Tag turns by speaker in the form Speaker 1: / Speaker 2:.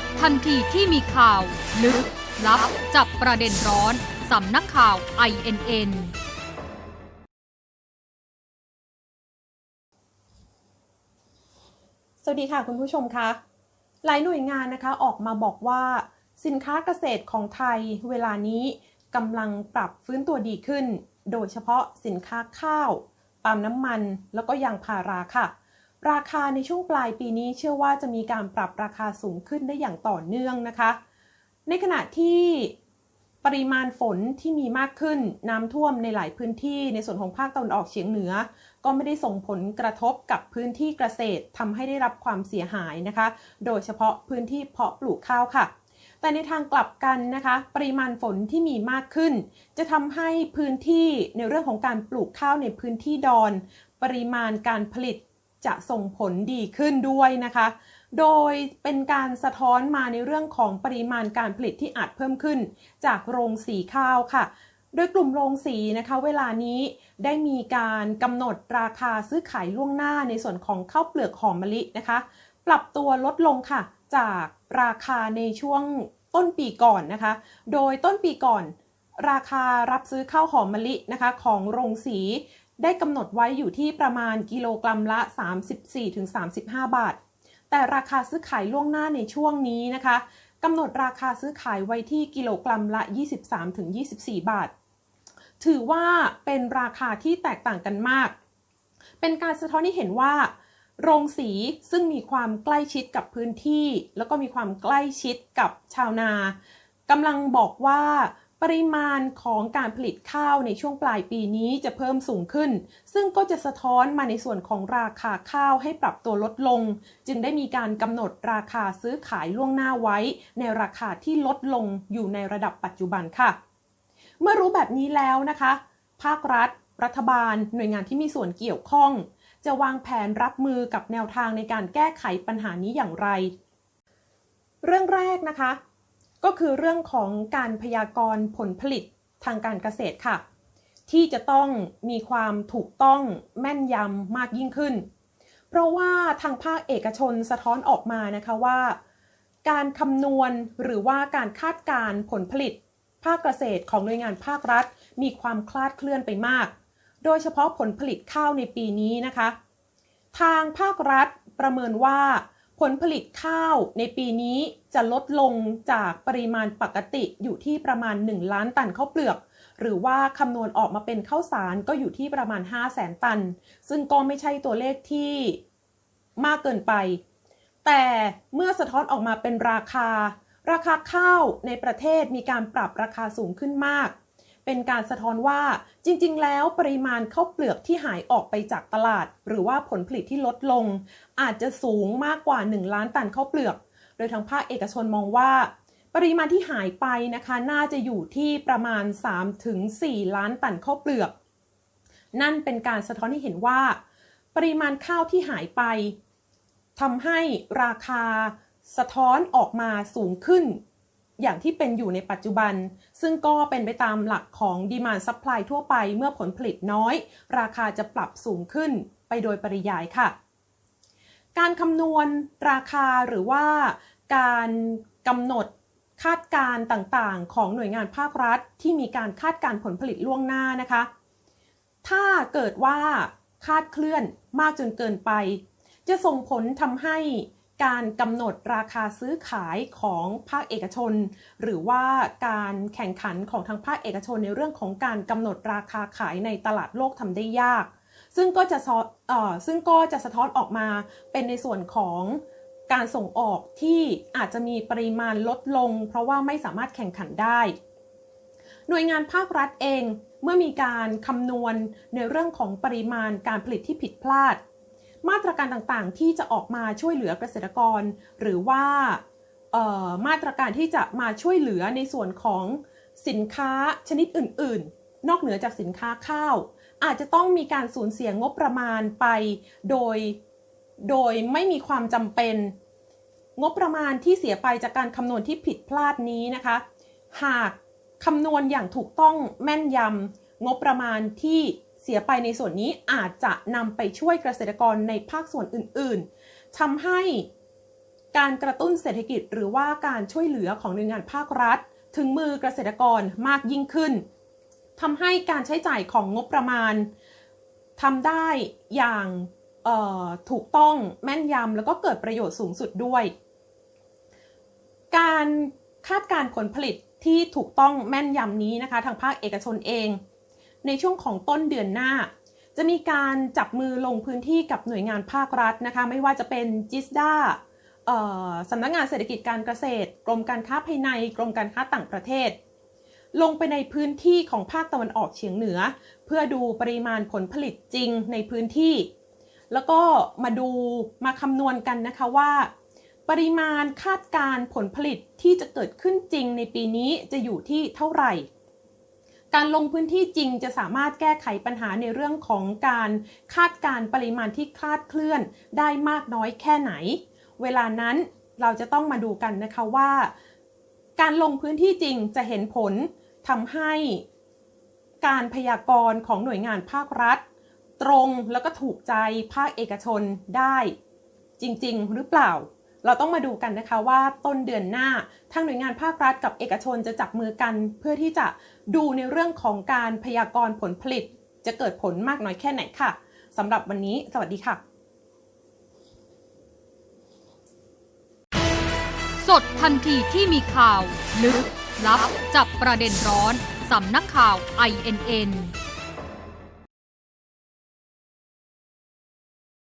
Speaker 1: ดทันทีที่มีข่าว ลึก ลับ จับประเด็นร้อน สำนักข่าว INN
Speaker 2: สวัสดีค่ะคุณผู้ชมคะ หลายหน่วยงานนะคะออกมาบอกว่าสินค้าเกษตรของไทยเวลานี้กำลังปรับฟื้นตัวดีขึ้น โดยเฉพาะสินค้าข้าว ปาล์มน้ำมัน แล้วก็ยางพาราค่ะ ราคาในช่วงปลายปีนี้เชื่อว่าจะมีการปรับราคาสูงขึ้นได้อย่างต่อเนื่องนะคะ ในขณะที่ปริมาณฝนที่มีมากขึ้นน้ำท่วมในหลายพื้นที่ในส่วนของภาคตะวันออกเฉียงเหนือ ก็ไม่ได้ส่งผลกระทบกับพื้นที่เกษตรทำให้ได้รับความเสียหายนะคะ โดยเฉพาะพื้นที่เพาะปลูกข้าวค่ะ แต่ในทางกลับกันนะคะ ปริมาณฝนที่มีมากขึ้น จะทำให้พื้นที่ในเรื่องของการปลูกข้าวในพื้นที่ดอน ปริมาณการผลิต จะส่งผลดีขึ้นด้วยนะคะ โดยเป็นการสะท้อนมาในเรื่องของปริมาณการผลิตที่อาจเพิ่มขึ้น จากโรงสีข้าวค่ะโดยกลุ่มโรงสีนะคะเวลานี้ได้มีการกำหนดราคาซื้อขายล่วงหน้าในส่วนของข้าวเปลือกหอมมะลินะคะ ปรับตัวลดลงค่ะ จากราคาในช่วงต้นปีก่อนนะคะ โดยต้นปีก่อน ราคารับซื้อข้าวหอมมะลินะคะ ของโรงสี ได้กำหนดไว้อยู่ที่ประมาณกิโลกรัมละ 34-35 บาท แต่ราคาซื้อขายล่วงหน้าในช่วงนี้นะคะกำหนดราคาซื้อขายไว้ที่กิโลกรัมละ 23-24 บาท ถือว่าเป็นราคาที่แตกต่างกันมาก เป็นการสะท้อนให้เห็นว่า โรงสีซึ่งมีความใกล้ชิดกับพื้นที่ แล้วก็มีความใกล้ชิดกับชาวนากำลังบอกว่า ปริมาณของการผลิตข้าวในช่วงปลายปีนี้จะเพิ่มสูงขึ้น ซึ่งก็จะสะท้อนมาในส่วนของราคาข้าวให้ปรับตัวลดลง จึงได้มีการกำหนดราคาซื้อขายล่วงหน้าไว้ ในราคาที่ลดลงอยู่ในระดับปัจจุบันค่ะ เมื่อรู้แบบนี้แล้วนะคะ ภาครัฐ รัฐบาล หน่วยงานที่มีส่วนเกี่ยวข้อง จะวางแผนรับมือกับแนวทางในการแก้ไขปัญหานี้อย่างไร เรื่องแรกนะคะ ก็คือเรื่องของการพยากรณ์ผลผลิตทางการเกษตรค่ะ ที่จะต้องมีความถูกต้องแม่นยำมากยิ่งขึ้น เพราะว่าทางภาคเอกชนสะท้อนออกมานะคะว่า การคำนวณหรือว่าการคาดการผลผลิต ภาคเกษตรของหน่วยงานภาครัฐ มีความคลาดเคลื่อนไปมาก โดยเฉพาะผลผลิตข้าวในปีนี้นะคะ ทางภาครัฐประเมินว่า ผลผลิตข้าวในปีนี้จะลดลงจากปริมาณปกติอยู่ที่ประมาณ 1 ล้านตันข้าวเปลือก หรือว่าคำนวณออกมาเป็นข้าวสารก็อยู่ที่ประมาณ 5 0 0แสนตัน ซึ่งก็ไม่ใช่ตัวเลขที่มากเกินไป แต่เมื่อสะท้อนออกมาเป็นราคา ราคาข้าวในประเทศมีการปรับราคาสูงขึ้นมาก เป็นการสะท้อนว่าจริง ๆ แล้วปริมาณข้าวเปลือกที่หายออกไปจากตลาด หรือว่าผลผลิตที่ลดลง อาจจะสูงมากกว่า 1 ล้านตันข้าวเปลือก โดยทางภาคเอกชนมองว่า ปริมาณที่หายไปนะคะน่าจะอยู่ที่ประมาณ 3-4 ล้านตันข้าวเปลือก นั่นเป็นการสะท้อนให้เห็นว่า ปริมาณข้าวที่หายไปทำให้ราคาสะท้อนออกมาสูงขึ้น อย่างที่เป็นอยู่ในปัจจุบัน ซึ่งก็เป็นไปตามหลักของ demand supply ทั่วไปเมื่อผลผลิตน้อย ราคาจะปรับสูงขึ้นไปโดยปริยายค่ะ การคำนวณราคาหรือว่าการกำหนดคาดการณ์ต่างๆ ของหน่วยงานภาครัฐ ที่มีการคาดการผลผลิตล่วงหน้านะคะ ถ้าเกิดว่าคาดเคลื่อนมากจนเกินไป จะส่งผลทำให้ การกำหนดราคาซื้อขายของภาคเอกชน หรือว่าการแข่งขันของทางภาคเอกชนในเรื่องของการกำหนดราคาขายในตลาดโลกทำได้ยาก ซึ่งก็จะซึ่งก็จะสะท้อนออกมาเป็นในส่วนของการส่งออกที่อาจจะมีปริมาณลดลง เพราะว่าไม่สามารถแข่งขันได้ หน่วยงานภาครัฐเองเมื่อมีการคำนวณในเรื่องของปริมาณการผลิตที่ผิดพลาด มาตรการต่างๆ ที่จะออกมาช่วยเหลือเกษตรกร หรือว่ามาตรการที่จะมาช่วยเหลือในส่วนของสินค้าชนิดอื่น ๆ นอกเหนือจากสินค้าข้าว อาจจะต้องมีการสูญเสียงบประมาณไปโดยโดยไม่มีความจำเป็น งบประมาณที่เสียไปจากการคำนวณที่ผิดพลาดนี้นะคะ หากคำนวณอย่างถูกต้องแม่นยำงบประมาณที่ เสียไปในส่วนนี้อาจจะนำไปช่วยเกษตรกรในภาคส่วนอื่นๆทำให้การกระตุ้นเศรษฐกิจหรือว่าการช่วยเหลือของหน่วยงานภาครัฐ ถึงมือเกษตรกรมากยิ่งขึ้นทำให้การใช้จ่ายของงบประมาณทำได้อย่างถูกต้องแม่นยำแล้วก็เกิดประโยชน์สูงสุดด้วย การคาดการผลผลิตที่ถูกต้องแม่นยำนี้นะคะ ทางภาคเอกชนเอง ในช่วงของต้นเดือนหน้า จะมีการจับมือลงพื้นที่กับหน่วยงานภาครัฐนะคะ ไม่ว่าจะเป็นจิสดาสำนักงานเศรษฐกิจการเกษตร กรมการค้าภายใน กรมการค้าต่างประเทศ ลงไปในพื้นที่ของภาคตะวันออกเฉียงเหนือ เพื่อดูปริมาณผลผลิตจริงในพื้นที่ แล้วก็มาดูมาคำนวณกันนะคะว่า ปริมาณคาดการผลผลิตที่จะเกิดขึ้นจริงในปีนี้จะอยู่ที่เท่าไหร่ การลงพื้นที่จริงจะสามารถแก้ไขปัญหาในเรื่องของการคาดการณ์ปริมาณที่คลาดเคลื่อนได้มากน้อยแค่ไหน เวลานั้นเราจะต้องมาดูกันนะคะว่า การลงพื้นที่จริงจะเห็นผลทำให้การพยากรณ์ของหน่วยงานภาครัฐ ตรงแล้วก็ถูกใจภาคเอกชนได้ จริง ๆ หรือเปล่า เราต้องมาดูกันนะคะว่าต้นเดือนหน้าทางหน่วยงานภาครัฐกับเอกชนจะจับมือกัน เพื่อที่จะดูในเรื่องของการพยากรณ์ผลผลิต จะเกิดผลมากน้อยแค่ไหนค่ะสำหรับวันนี้ สวัสดีค่ะ
Speaker 1: สดทันทีที่มีข่าว ลึก ลับ จับประเด็นร้อนสำนักข่าว INN